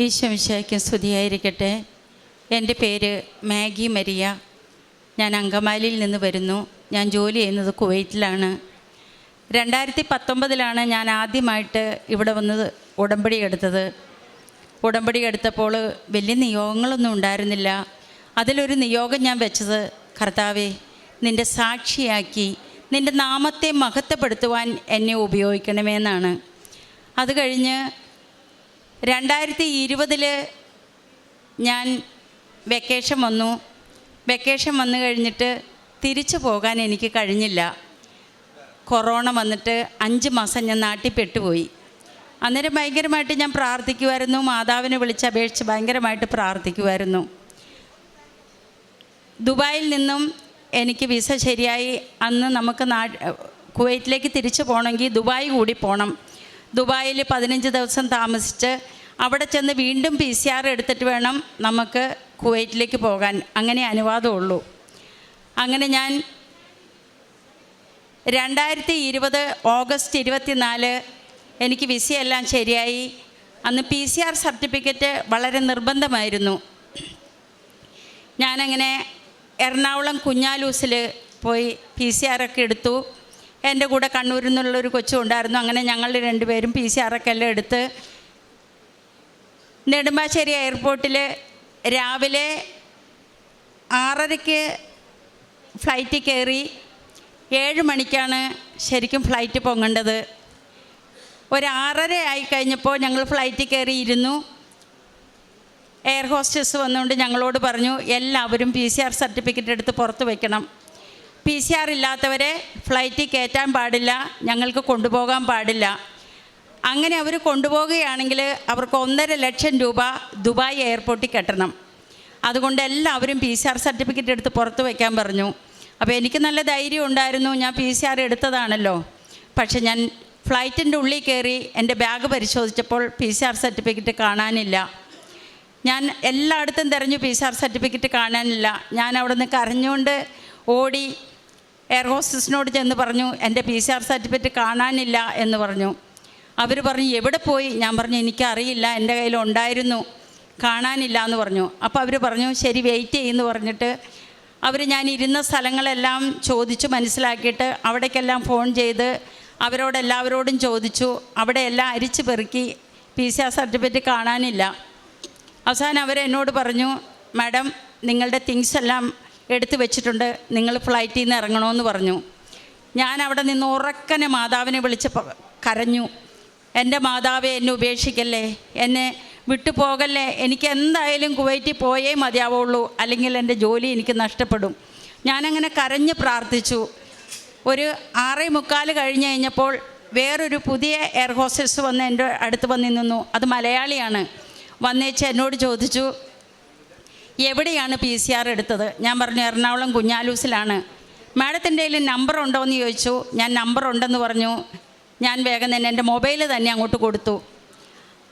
ഈശോമിശയ്ക്കും സ്തുതിയായിരിക്കട്ടെ. എന്റെ പേര് മാഗി മരിയ. ഞാൻ അങ്കമാലിയിൽ നിന്ന് വരുന്നു. ഞാൻ ജോലി ചെയ്യുന്നത് കുവൈറ്റിലാണ്. രണ്ടായിരത്തി പത്തൊമ്പതിലാണ് ഞാൻ ആദ്യമായിട്ട് ഇവിടെ വന്നത് ഉടമ്പടി എടുത്തത്. ഉടമ്പടി എടുത്തപ്പോൾ വലിയ നിയോഗങ്ങളൊന്നും ഉണ്ടായിരുന്നില്ല. അതിലൊരു നിയോഗം ഞാൻ വെച്ചത് കർത്താവേ നിന്റെ സാക്ഷിയാക്കി നിന്റെ നാമത്തെ മഹത്വപ്പെടുത്തുവാൻ എന്നെ ഉപയോഗിക്കണമെന്നാണ് അത് കഴിഞ്ഞ് രണ്ടായിരത്തി ഇരുപതിൽ ഞാൻ വെക്കേഷൻ വന്നു. വെക്കേഷൻ വന്നു കഴിഞ്ഞിട്ട് തിരിച്ചു പോകാൻ എനിക്ക് കഴിഞ്ഞില്ല. കൊറോണ വന്നിട്ട് അഞ്ച് മാസം ഞാൻ നാട്ടിൽ പെട്ടുപോയി. അന്നേരം ഭയങ്കരമായിട്ട് ഞാൻ പ്രാർത്ഥിക്കുമായിരുന്നു മാതാവിനെ വിളിച്ച് അപേക്ഷിച്ച് ഭയങ്കരമായിട്ട് പ്രാർത്ഥിക്കുമായിരുന്നു ദുബായിൽ നിന്നും എനിക്ക് വിസ ശരിയായി. അന്ന് നമുക്ക് നാ കുവൈറ്റിലേക്ക് തിരിച്ചു പോകണമെങ്കിൽ ദുബായ് കൂടി പോകണം. ദുബായിൽ പതിനഞ്ച് ദിവസം താമസിച്ച് അവിടെ ചെന്ന് വീണ്ടും പി സി ആർ എടുത്തിട്ട് വേണം നമുക്ക് കുവൈറ്റിലേക്ക് പോകാൻ. അങ്ങനെ അനുവാദമുള്ളൂ. അങ്ങനെ ഞാൻ രണ്ടായിരത്തി ഇരുപത് ഓഗസ്റ്റ് ഇരുപത്തിനാല് എനിക്ക് വിസയെല്ലാം ശരിയായി. അന്ന് പി സി ആർ സർട്ടിഫിക്കറ്റ് വളരെ നിർബന്ധമായിരുന്നു. ഞാനങ്ങനെ എറണാകുളം കുഞ്ഞാലൂസിൽ പോയി പി സി ആറൊക്കെ എടുത്തു. എന്റെ കൂടെ കണ്ണൂരിൽ നിന്നുള്ളൊരു കൊച്ചും ഉണ്ടായിരുന്നു അങ്ങനെ ഞങ്ങൾ രണ്ടുപേരും പി സി ആറൊക്കെ എല്ലാം എടുത്ത് നെടുമ്പാശ്ശേരി എയർപോർട്ടിൽ രാവിലെ ആറരയ്ക്ക് ഫ്ലൈറ്റ് കയറി ഏഴ് മണിക്കാണ് ശരിക്കും ഫ്ലൈറ്റ് പൊങ്ങേണ്ടത്. ഒരു ആയി കഴിഞ്ഞപ്പോൾ ഞങ്ങൾ ഫ്ലൈറ്റ് കയറി ഇരുന്നു. എയർ ഹോസ്റ്റസ് വന്നുകൊണ്ട് ഞങ്ങളോട് പറഞ്ഞു എല്ലാവരും പി സി ആർ സർട്ടിഫിക്കറ്റ് എടുത്ത് പുറത്ത് വയ്ക്കണം പി സി ആർ ഇല്ലാത്തവരെ ഫ്ലൈറ്റിൽ കയറ്റാൻ പാടില്ല ഞങ്ങൾക്ക് കൊണ്ടുപോകാൻ പാടില്ല. അങ്ങനെ അവർ കൊണ്ടുപോവുകയാണെങ്കിൽ അവർക്ക് ഒന്നര ലക്ഷം രൂപ ദുബായ് എയർപോർട്ടിൽ കെട്ടണം. അതുകൊണ്ട് എല്ലാവരും പി സി ആർ സർട്ടിഫിക്കറ്റ് എടുത്ത് പുറത്ത് വയ്ക്കാൻ പറഞ്ഞു. അപ്പോൾ എനിക്ക് നല്ല ധൈര്യം ഉണ്ടായിരുന്നു. ഞാൻ പി സി ആർ എടുത്തതാണല്ലോ. പക്ഷെ ഞാൻ ഫ്ലൈറ്റിന്റെ ഉള്ളിൽ കയറി എന്റെ ബാഗ് പരിശോധിച്ചപ്പോൾ പി സി ആർ സർട്ടിഫിക്കറ്റ് കാണാനില്ല. ഞാൻ എല്ലായിടത്തും തിരഞ്ഞു പി സി ആർ സർട്ടിഫിക്കറ്റ് കാണാനില്ല. ഞാൻ അവിടെ നിന്ന് കരഞ്ഞുകൊണ്ട് ഓടി എയർ ഹോസ്റ്റസിനോട് ചെന്ന് പറഞ്ഞു എന്റെ പി സി ആർ സർട്ടിഫിക്കറ്റ് കാണാനില്ല എന്ന് പറഞ്ഞു. അവർ പറഞ്ഞു എവിടെ പോയി? ഞാൻ പറഞ്ഞു എനിക്കറിയില്ല എന്റെ കയ്യിൽ ഉണ്ടായിരുന്നു കാണാനില്ല എന്ന് പറഞ്ഞു. അപ്പോൾ അവർ പറഞ്ഞു ശരി വെയിറ്റ് ചെയ്യുമെന്ന് പറഞ്ഞിട്ട് അവർ ഞാൻ ഇരുന്ന സ്ഥലങ്ങളെല്ലാം ചോദിച്ചു മനസ്സിലാക്കിയിട്ട് അവിടേക്കെല്ലാം ഫോൺ ചെയ്ത് അവരോടെല്ലാവരോടും ചോദിച്ചു. അവിടെ എല്ലാം അരിച്ചു പെറുക്കി പി സി ആർ സർട്ടിഫിക്കറ്റ് കാണാനില്ല. അവസാനം അവരെന്നോട് പറഞ്ഞു മാഡം നിങ്ങളുടെ തിങ്സ് എല്ലാം എടുത്തു വെച്ചിട്ടുണ്ട് നിങ്ങൾ ഫ്ലൈറ്റിൽ നിന്ന് ഇറങ്ങണമെന്ന് പറഞ്ഞു. ഞാൻ അവിടെ നിന്ന് ഉറക്കനെ മാതാവിനെ വിളിച്ച് കരഞ്ഞു. എന്റെ മാതാവെ എന്നെ ഉപേക്ഷിക്കല്ലേ? എന്നെ വിട്ടുപോകല്ലേ? എനിക്ക് എന്തായാലും കുവൈറ്റിൽ പോയേ മതിയാവുള്ളൂ. അല്ലെങ്കിൽ എന്റെ ജോലി എനിക്ക് നഷ്ടപ്പെടും. ഞാനങ്ങനെ കരഞ്ഞ് പ്രാർത്ഥിച്ചു. ഒരു ആറേ മുക്കാൽ കഴിഞ്ഞ് കഴിഞ്ഞപ്പോൾ വേറൊരു പുതിയ എയർ ഹോസ്റ്റസ് വന്ന് എന്റെ അടുത്ത് വന്ന് നിന്നു. അത് മലയാളിയാണ്. വന്നേച്ച് എന്നോട് ചോദിച്ചു എവിടെയാണ് പി സി ആർ എടുത്തത്? ഞാൻ പറഞ്ഞു എറണാകുളം കുഞ്ഞാലൂസിലാണ്. മാഡത്തിന്റെ കയ്യിൽ നമ്പർ ഉണ്ടോ എന്ന് ചോദിച്ചു. ഞാൻ നമ്പർ ഉണ്ടെന്ന് പറഞ്ഞു. ഞാൻ വേഗം തന്നെ എന്റെ മൊബൈൽ തന്നെ അങ്ങോട്ട് കൊടുത്തു.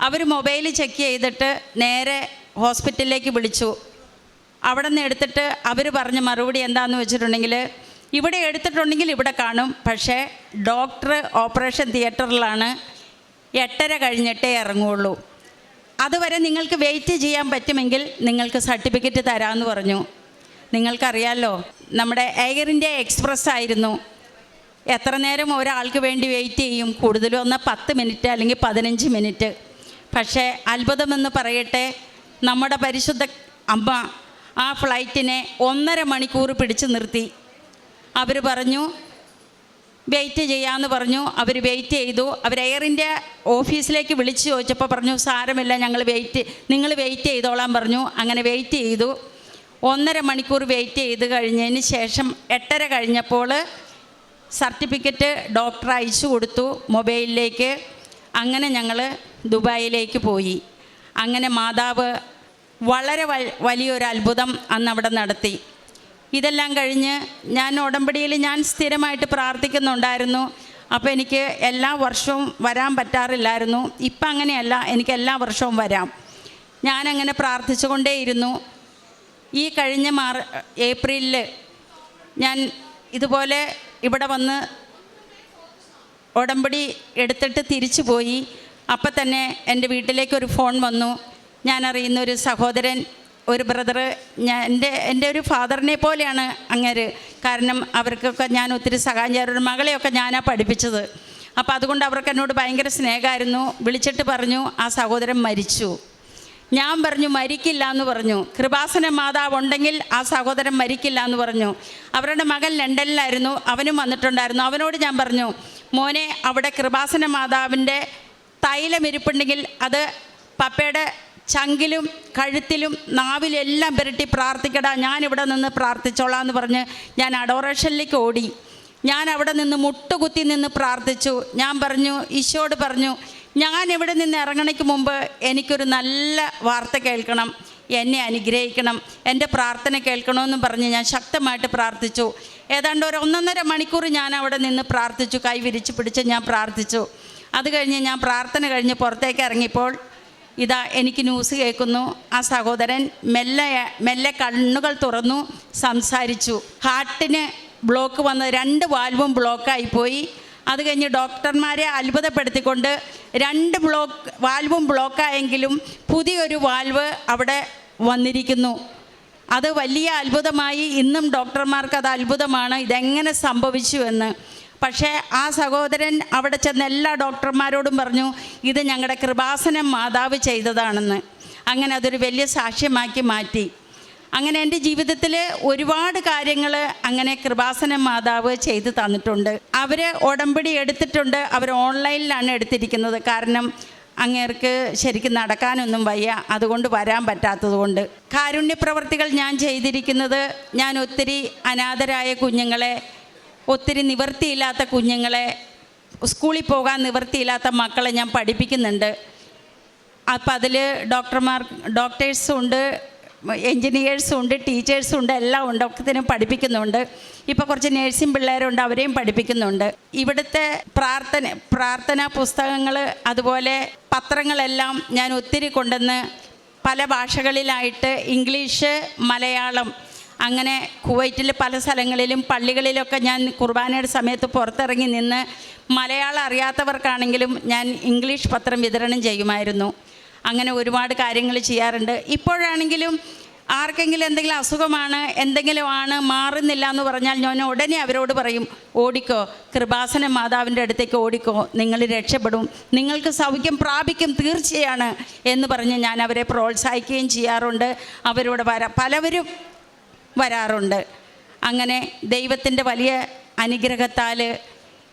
അവർ മൊബൈൽ ചെക്ക് ചെയ്തിട്ട് നേരെ ഹോസ്പിറ്റലിലേക്ക് വിളിച്ചു. അവിടെ നിന്ന് എടുത്തിട്ട് അവർ പറഞ്ഞ മറുപടി എന്താണെന്ന് വെച്ചിട്ടുണ്ടെങ്കിൽ ഇവിടെ എടുത്തിട്ടുണ്ടെങ്കിൽ ഇവിടെ കാണും. പക്ഷേ ഡോക്ടർ ഓപ്പറേഷൻ തിയേറ്ററിലാണ് എട്ടര കഴിഞ്ഞിട്ടേ ഇറങ്ങുള്ളൂ. അതുവരെ നിങ്ങൾക്ക് വെയിറ്റ് ചെയ്യാൻ പറ്റുമെങ്കിൽ നിങ്ങൾക്ക് സർട്ടിഫിക്കറ്റ് തരാമെന്ന് പറഞ്ഞു. നിങ്ങൾക്കറിയാമല്ലോ നമ്മുടെ എയർ ഇന്ത്യ എക്സ്പ്രസ് ആയിരുന്നു. എത്ര നേരം ഒരാൾക്ക് വേണ്ടി വെയിറ്റ് ചെയ്യും? കൂടുതലും ഒന്ന് പത്ത് മിനിറ്റ് അല്ലെങ്കിൽ പതിനഞ്ച് മിനിറ്റ് പക്ഷേ അത്ഭുതമെന്ന് പറയട്ടെ നമ്മുടെ പരിശുദ്ധ അമ്മ ആ ഫ്ലൈറ്റിനെ ഒന്നര മണിക്കൂർ പിടിച്ചു നിർത്തി. അവർ പറഞ്ഞു വെയിറ്റ് ചെയ്യാമെന്ന് പറഞ്ഞു. അവർ വെയിറ്റ് ചെയ്തു. അവർ എയർ ഇന്ത്യ ഓഫീസിലേക്ക് വിളിച്ചു ചോദിച്ചപ്പോൾ പറഞ്ഞു സാരമില്ല ഞങ്ങൾ വെയിറ്റ് നിങ്ങൾ വെയിറ്റ് ചെയ്തോളാൻ പറഞ്ഞു. അങ്ങനെ വെയിറ്റ് ചെയ്തു. ഒന്നര മണിക്കൂർ വെയിറ്റ് ചെയ്ത് കഴിഞ്ഞതിന് ശേഷം എട്ടര കഴിഞ്ഞപ്പോൾ സർട്ടിഫിക്കറ്റ് ഡോക്ടർ അയച്ചു കൊടുത്തു മൊബൈലിലേക്ക്. അങ്ങനെ ഞങ്ങൾ ദുബായിലേക്ക് പോയി. അങ്ങനെ മാതാവ് വളരെ വലിയൊരു അത്ഭുതം അന്ന് അവിടെ നടത്തി. ഇതെല്ലാം കഴിഞ്ഞ് ഞാൻ ഉടമ്പടിയിൽ ഞാൻ സ്ഥിരമായിട്ട് പ്രാർത്ഥിക്കുന്നുണ്ടായിരുന്നു. അപ്പോൾ എനിക്ക് എല്ലാ വർഷവും വരാൻ പറ്റാറില്ലായിരുന്നു. ഇപ്പം അങ്ങനെയല്ല എനിക്ക് എല്ലാ വർഷവും വരാം. ഞാനങ്ങനെ പ്രാർത്ഥിച്ചുകൊണ്ടേയിരുന്നു. ഈ കഴിഞ്ഞ മാർ ഏപ്രിലിൽ ഞാൻ ഇതുപോലെ ഇവിടെ വന്ന് ഉടമ്പടി എടുത്തിട്ട് തിരിച്ചു പോയി. അപ്പം തന്നെ എന്റെ വീട്ടിലേക്കൊരു ഫോൺ വന്നു. ഞാൻ അറിയുന്ന ഒരു സഹോദരൻ ഒരു ബ്രദർ ഞാൻ എന്റെ എന്റെ ഒരു ഫാദറിനെ പോലെയാണ് അങ്ങേര്. കാരണം അവർക്കൊക്കെ ഞാൻ ഒത്തിരി സഹായം ഒരു മകളെയൊക്കെ ഞാനാണ് പഠിപ്പിച്ചത്. അപ്പോൾ അതുകൊണ്ട് അവർക്ക് എന്നോട് ഭയങ്കര സ്നേഹമായിരുന്നു. വിളിച്ചിട്ട് പറഞ്ഞു ആ സഹോദരൻ മരിച്ചു. ഞാൻ പറഞ്ഞു മരിക്കില്ല എന്ന് പറഞ്ഞു. കൃപാസന മാതാവ് ഉണ്ടെങ്കിൽ ആ സഹോദരൻ മരിക്കില്ല എന്ന് പറഞ്ഞു. അവരുടെ മകൻ ലണ്ടനിലായിരുന്നു. അവനും വന്നിട്ടുണ്ടായിരുന്നു. അവനോട് ഞാൻ പറഞ്ഞു മോനെ അവിടെ കൃപാസന മാതാവിന്റെ തൈലം ഇരിപ്പുണ്ടെങ്കിൽ അത് പപ്പയുടെ ചങ്കിലും കഴുത്തിലും നാവിലും എല്ലാം പുരട്ടി പ്രാർത്ഥിക്കടാ. ഞാനിവിടെ നിന്ന് പ്രാർത്ഥിച്ചോളാം എന്ന് പറഞ്ഞ് ഞാൻ അഡോറേഷനിലേക്ക് ഓടി. ഞാൻ അവിടെ നിന്ന് മുട്ടുകുത്തി നിന്ന് പ്രാർത്ഥിച്ചു. ഞാൻ പറഞ്ഞു ഈശോട് പറഞ്ഞു ഞാൻ ഇവിടെ നിന്ന് ഇറങ്ങണയ്ക്ക് മുമ്പ് എനിക്കൊരു നല്ല വാർത്ത കേൾക്കണം എന്നെ അനുഗ്രഹിക്കണം എന്റെ പ്രാർത്ഥന കേൾക്കണമെന്ന് പറഞ്ഞ് ഞാൻ ശക്തമായിട്ട് പ്രാർത്ഥിച്ചു. ഏതാണ്ട് ഒരു ഒന്നൊന്നര മണിക്കൂർ ഞാൻ അവിടെ നിന്ന് പ്രാർത്ഥിച്ചു കൈ വിരിച്ച് പിടിച്ച് ഞാൻ പ്രാർത്ഥിച്ചു. അത് കഴിഞ്ഞ് ഞാൻ പ്രാർത്ഥന കഴിഞ്ഞ് പുറത്തേക്ക് ഇറങ്ങിയപ്പോൾ ഇതാ എനിക്ക് ന്യൂസ് കേൾക്കുന്നു. ആ സഹോദരൻ മെല്ലെ മെല്ലെ കണ്ണുകൾ തുറന്നു സംസാരിച്ചു. ഹാർട്ടിന് ബ്ലോക്ക് വന്ന് രണ്ട് വാൽവും ബ്ലോക്കായി പോയി. അത് കഴിഞ്ഞ് ഡോക്ടർമാരെ അത്ഭുതപ്പെടുത്തിക്കൊണ്ട് രണ്ട് ബ്ലോക്ക് വാൽവും ബ്ലോക്കായെങ്കിലും പുതിയൊരു വാൽവ് അവിടെ വന്നിരിക്കുന്നു. അത് വലിയ അത്ഭുതമായി. ഇന്നും ഡോക്ടർമാർക്ക് അത് അത്ഭുതമാണ്. ഇതെങ്ങനെ സംഭവിച്ചു എന്ന് പക്ഷേ ആ സഹോദരൻ അവിടെ ചെന്ന് എല്ലാ ഡോക്ടർമാരോടും പറഞ്ഞു ഇത് ഞങ്ങളുടെ കൃപാസനം മാതാവ് ചെയ്തതാണെന്ന്. അങ്ങനെ അതൊരു വലിയ സാക്ഷ്യമാക്കി മാറ്റി. അങ്ങനെ എന്റെ ജീവിതത്തിൽ ഒരുപാട് കാര്യങ്ങൾ അങ്ങനെ കൃപാസന മാതാവ് ചെയ്തു തന്നിട്ടുണ്ട്. അവർ ഉടമ്പടി എടുത്തിട്ടുണ്ട്. അവർ ഓൺലൈനിലാണ് എടുത്തിരിക്കുന്നത്. കാരണം അങ്ങേർക്ക് ശരിക്കും നടക്കാനൊന്നും വയ്യ. അതുകൊണ്ട് വരാൻ പറ്റാത്തത് കൊണ്ട്. കാരുണ്യപ്രവർത്തികൾ ഞാൻ ചെയ്തിരിക്കുന്നത് ഞാൻ ഒത്തിരി അനാഥരായ കുഞ്ഞുങ്ങളെ ഒത്തിരി നിവൃത്തിയില്ലാത്ത കുഞ്ഞുങ്ങളെ സ്കൂളിൽ പോകാൻ നിവൃത്തിയില്ലാത്ത മക്കളെ ഞാൻ പഠിപ്പിക്കുന്നുണ്ട്. അപ്പം അതിൽ ഡോക്ടർമാർ ഡോക്ടേഴ്സും ഉണ്ട് എൻജിനീയേഴ്സും ഉണ്ട് ടീച്ചേഴ്സും ഉണ്ട് എല്ലാം ഉണ്ട് ഒക്കത്തിനും പഠിപ്പിക്കുന്നുണ്ട്. ഇപ്പോൾ കുറച്ച് നേഴ്സിംഗ് പിള്ളേരുണ്ട് അവരെയും പഠിപ്പിക്കുന്നുണ്ട്. ഇവിടുത്തെ പ്രാർത്ഥന പ്രാർത്ഥനാ പുസ്തകങ്ങൾ അതുപോലെ പത്രങ്ങളെല്ലാം ഞാൻ ഒത്തിരി കൊണ്ടുവന്ന് പല ഭാഷകളിലായിട്ട് ഇംഗ്ലീഷ് മലയാളം അങ്ങനെ കുവൈറ്റിൽ പല സ്ഥലങ്ങളിലും പള്ളികളിലൊക്കെ ഞാൻ കുർബാനയുടെ സമയത്ത് പുറത്തിറങ്ങി നിന്ന് മലയാളം അറിയാത്തവർക്കാണെങ്കിലും ഞാൻ ഇംഗ്ലീഷ് പത്രം വിതരണം ചെയ്യുമായിരുന്നു. അങ്ങനെ ഒരുപാട് കാര്യങ്ങൾ ചെയ്യാറുണ്ട്. ഇപ്പോഴാണെങ്കിലും ആർക്കെങ്കിലും എന്തെങ്കിലും അസുഖമാണ് എന്തെങ്കിലും ആണ് മാറുന്നില്ല എന്ന് പറഞ്ഞാൽ ഞാൻ ഉടനെ അവരോട് പറയും ഓടിക്കോ കൃപാസന മാതാവിന്റെ അടുത്തേക്ക് ഓടിക്കോ നിങ്ങൾ രക്ഷപ്പെടും നിങ്ങൾക്ക് സൗഖ്യം പ്രാപിക്കും തീർച്ചയാണ് എന്ന് പറഞ്ഞ് ഞാൻ അവരെ പ്രോത്സാഹിക്കുകയും ചെയ്യാറുണ്ട് അവരോട് വര പലവരും വരാറുണ്ട്. അങ്ങനെ ദൈവത്തിന്റെ വലിയ അനുഗ്രഹത്താൽ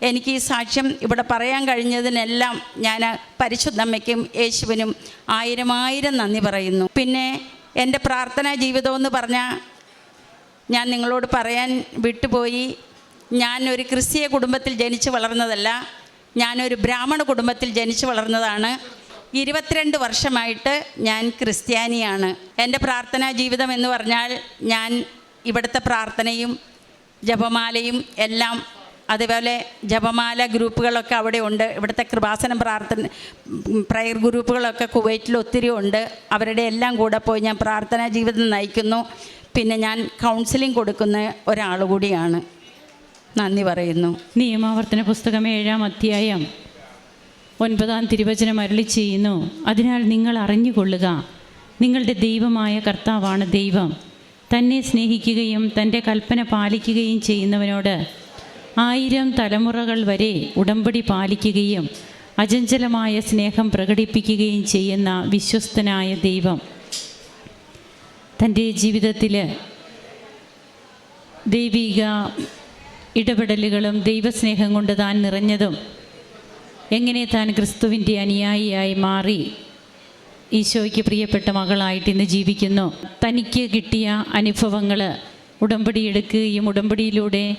എനിക്ക് ഈ സാക്ഷ്യം ഇവിടെ പറയാൻ കഴിഞ്ഞതിനെല്ലാം ഞാൻ പരിശുദ്ധമ്മയ്ക്കും യേശുവിനും ആയിരം ആയിരം നന്ദി പറയുന്നു. പിന്നെ എന്റെ പ്രാർത്ഥനാ ജീവിതം എന്ന് പറഞ്ഞാൽ ഞാൻ നിങ്ങളോട് പറയാൻ വിട്ടുപോയി. ഞാൻ ഒരു ക്രിസ്തീയ കുടുംബത്തിൽ ജനിച്ച് വളർന്നതല്ല ഞാനൊരു ബ്രാഹ്മണ കുടുംബത്തിൽ ജനിച്ച് വളർന്നതാണ്. ഇരുപത്തിരണ്ട് വർഷമായിട്ട് ഞാൻ ക്രിസ്ത്യാനിയാണ്. എന്റെ പ്രാർത്ഥനാ ജീവിതം എന്ന് പറഞ്ഞാൽ ഞാൻ ഇവിടുത്തെ പ്രാർത്ഥനയും ജപമാലയും എല്ലാം അതുപോലെ ജപമാല ഗ്രൂപ്പുകളൊക്കെ അവിടെ ഉണ്ട്. ഇവിടുത്തെ കൃപാസനം പ്രാർത്ഥന പ്രയർ ഗ്രൂപ്പുകളൊക്കെ കുവൈറ്റിൽ ഒത്തിരി ഉണ്ട്. അവരുടെ എല്ലാം കൂടെ പോയി ഞാൻ പ്രാർത്ഥനാ ജീവിതം നയിക്കുന്നു. പിന്നെ ഞാൻ കൗൺസിലിംഗ് കൊടുക്കുന്ന ഒരാൾ കൂടിയാണ്. നന്ദി പറയുന്നു. നിയമാവർത്തന പുസ്തകം ഏഴാം അധ്യായം ഒൻപതാം തിരുവചനം അരളി ചെയ്യുന്നു. അതിനാൽ നിങ്ങൾ അറിഞ്ഞുകൊള്ളുക നിങ്ങളുടെ ദൈവമായ കർത്താവാണ് ദൈവം. തന്നെ സ്നേഹിക്കുകയും തന്റെ കൽപ്പന പാലിക്കുകയും ചെയ്യുന്നവനോട് ആയിരം തലമുറകൾ വരെ ഉടമ്പടി പാലിക്കുകയും അചഞ്ചലമായ സ്നേഹം പ്രകടിപ്പിക്കുകയും ചെയ്യുന്ന വിശ്വസ്തനായ ദൈവം. തന്റെ ജീവിതത്തിൽ ദൈവിക ഇടപെടലുകളും ദൈവസ്നേഹം കൊണ്ട് താൻ നിറഞ്ഞതും എങ്ങനെ താൻ ക്രിസ്തുവിന്റെ അനുയായിയായി മാറി ഈശോയ്ക്ക് പ്രിയപ്പെട്ട മകളായിട്ട് ഇന്ന് ജീവിക്കുന്നു. തനിക്ക് കിട്ടിയ അനുഭവങ്ങൾ ഉടമ്പടി എടുക്കുകയും ഉടമ്പടിയിലൂടെ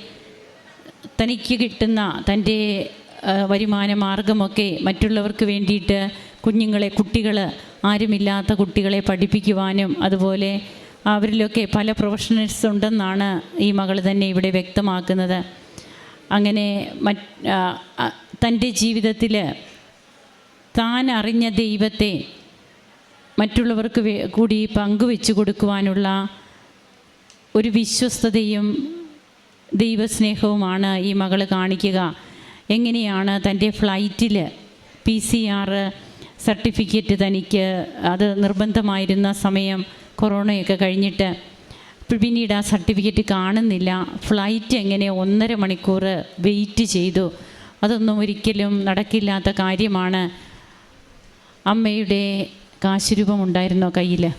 തനിക്ക് കിട്ടുന്ന തന്റെ വരുമാന മാർഗമൊക്കെ മറ്റുള്ളവർക്ക് വേണ്ടിയിട്ട് കുഞ്ഞുങ്ങളെ കുട്ടികൾ ആരുമില്ലാത്ത കുട്ടികളെ പഠിപ്പിക്കുവാനും അതുപോലെ അവരിലൊക്കെ പല പ്രൊഫഷണൽസ് ഉണ്ടെന്നാണ് ഈ മകൾ തന്നെ ഇവിടെ വ്യക്തമാക്കുന്നത്. അങ്ങനെ മറ്റ് തന്റെ ജീവിതത്തിൽ താൻ അറിഞ്ഞ ദൈവത്തെ മറ്റുള്ളവർക്ക് കൂടി പങ്കുവെച്ചു കൊടുക്കുവാനുള്ള ഒരു വിശ്വസ്തതയും ദൈവസ്നേഹവുമാണ് ഈ മകൾ കാണിക്കുക. എങ്ങനെയാണ് തന്റെ ഫ്ലൈറ്റിൽ പി സി ആർ സർട്ടിഫിക്കറ്റ് തനിക്ക് അത് നിർബന്ധമായിരുന്ന സമയം കൊറോണയൊക്കെ കഴിഞ്ഞിട്ട് പിന്നീട് ആ സർട്ടിഫിക്കറ്റ് കാണുന്നില്ല. ഫ്ലൈറ്റ് എങ്ങനെ ഒന്നര മണിക്കൂർ വെയിറ്റ് ചെയ്തു. അതൊന്നും ഒരിക്കലും നടക്കില്ലാത്ത കാര്യമാണ്. അമ്മയുടെ കാശുരൂപം ഉണ്ടായിരുന്നോ കയ്യിൽ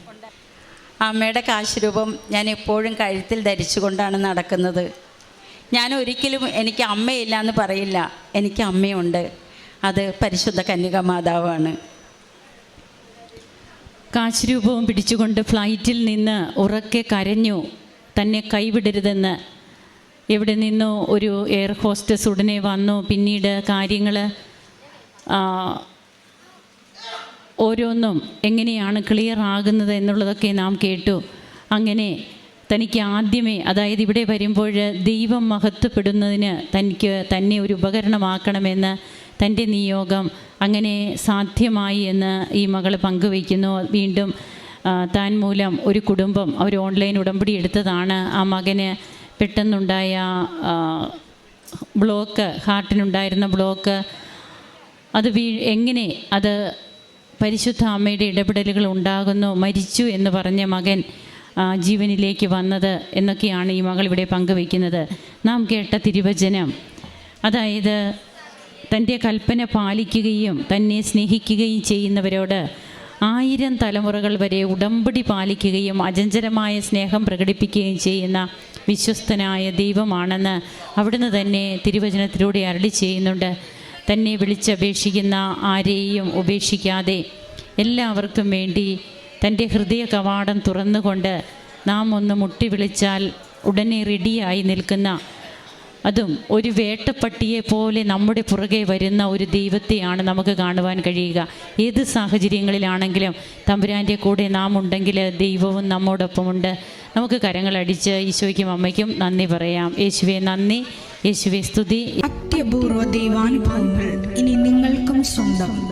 അമ്മയുടെ കാശുരൂപം ഞാൻ എപ്പോഴും കഴുത്തിൽ ധരിച്ചുകൊണ്ടാണ് നടക്കുന്നത്. ഞാൻ ഒരിക്കലും എനിക്ക് അമ്മയില്ല എന്ന് പറയില്ല. എനിക്ക് അമ്മയുണ്ട്. അത് പരിശുദ്ധ കന്യക മാതാവാണ് കാശ്രൂപവും പിടിച്ചുകൊണ്ട് ഫ്ലൈറ്റിൽ നിന്ന് ഉറക്കെ കരഞ്ഞു. തന്നെ കൈവിടരുതെന്ന്. എവിടെ നിന്നോ ഒരു എയർ ഹോസ്റ്റസ് ഉടനെ വന്നു. പിന്നീട് കാര്യങ്ങൾ ഓരോന്നും എങ്ങനെയാണ് ക്ലിയർ ആകുന്നത് എന്നുള്ളതൊക്കെ നാം കേട്ടു. അങ്ങനെ തനിക്ക് ആദ്യമേ അതായത് ഇവിടെ വരുമ്പോൾ ദൈവം മഹത്വപ്പെടുന്നതിന് തനിക്ക് തന്നെ ഒരു ഉപകരണമാക്കണമെന്ന് തന്റെ നിയോഗം അങ്ങനെ സാധ്യമായി എന്ന് ഈ മകൾ പങ്കുവയ്ക്കുന്നു. വീണ്ടും താൻ മൂലം ഒരു കുടുംബം അവർ ഓൺലൈൻ ഉടമ്പടി എടുത്തതാണ്. ആ മകന് പെട്ടെന്നുണ്ടായ ബ്ലോക്ക് ഹാർട്ടിനുണ്ടായിരുന്ന ബ്ലോക്ക്. അത് വീ എങ്ങനെ അത് പരിശുദ്ധ അമ്മയുടെ ഇടപെടലുകൾ ഉണ്ടാകുന്നു മരിച്ചു എന്ന് പറഞ്ഞ മകൻ ജീവനിലേക്ക് വന്നത് എന്നൊക്കെയാണ് ഈ മകൾ ഇവിടെ പങ്കുവയ്ക്കുന്നത്. നാം കേട്ട തിരുവചനം. അതായത് തന്റെ കൽപ്പന പാലിക്കുകയും തന്നെ സ്നേഹിക്കുകയും ചെയ്യുന്നവരോട് ആയിരം തലമുറകൾ വരെ ഉടമ്പടി പാലിക്കുകയും അചഞ്ചലമായ സ്നേഹം പ്രകടിപ്പിക്കുകയും ചെയ്യുന്ന വിശ്വസ്തനായ ദൈവമാണെന്ന് അവിടുന്ന് തന്നെ തിരുവചനത്തിലൂടെ അരളി ചെയ്യുന്നുണ്ട്. തന്നെ വിളിച്ചപേക്ഷിക്കുന്ന ആരെയും ഉപേക്ഷിക്കാതെ എല്ലാവർക്കും വേണ്ടി തന്റെ ഹൃദയ കവാടം തുറന്നുകൊണ്ട് നാം ഒന്ന് മുട്ടി വിളിച്ചാൽ ഉടനെ റെഡിയായി നിൽക്കുന്ന അതും ഒരു വേട്ടപ്പട്ടിയെ പോലെ നമ്മുടെ പുറകെ വരുന്ന ഒരു ദൈവത്തെയാണ് നമുക്ക് കാണുവാൻ കഴിയുക. ഏത് സാഹചര്യങ്ങളിലാണെങ്കിലും തമ്പുരാന്റെ കൂടെ നാം ഉണ്ടെങ്കിൽ ദൈവവും നമ്മോടൊപ്പമുണ്ട്. നമുക്ക് കരങ്ങളടിച്ച് ഈശോയ്ക്കും അമ്മയ്ക്കും നന്ദി പറയാം. യേശുവെ നന്ദി. യേശുവെ സ്തുതി. അത്യപൂർവ ദൈവാനുഭവങ്ങൾ ഇനി നിങ്ങൾക്കും സ്വന്തം.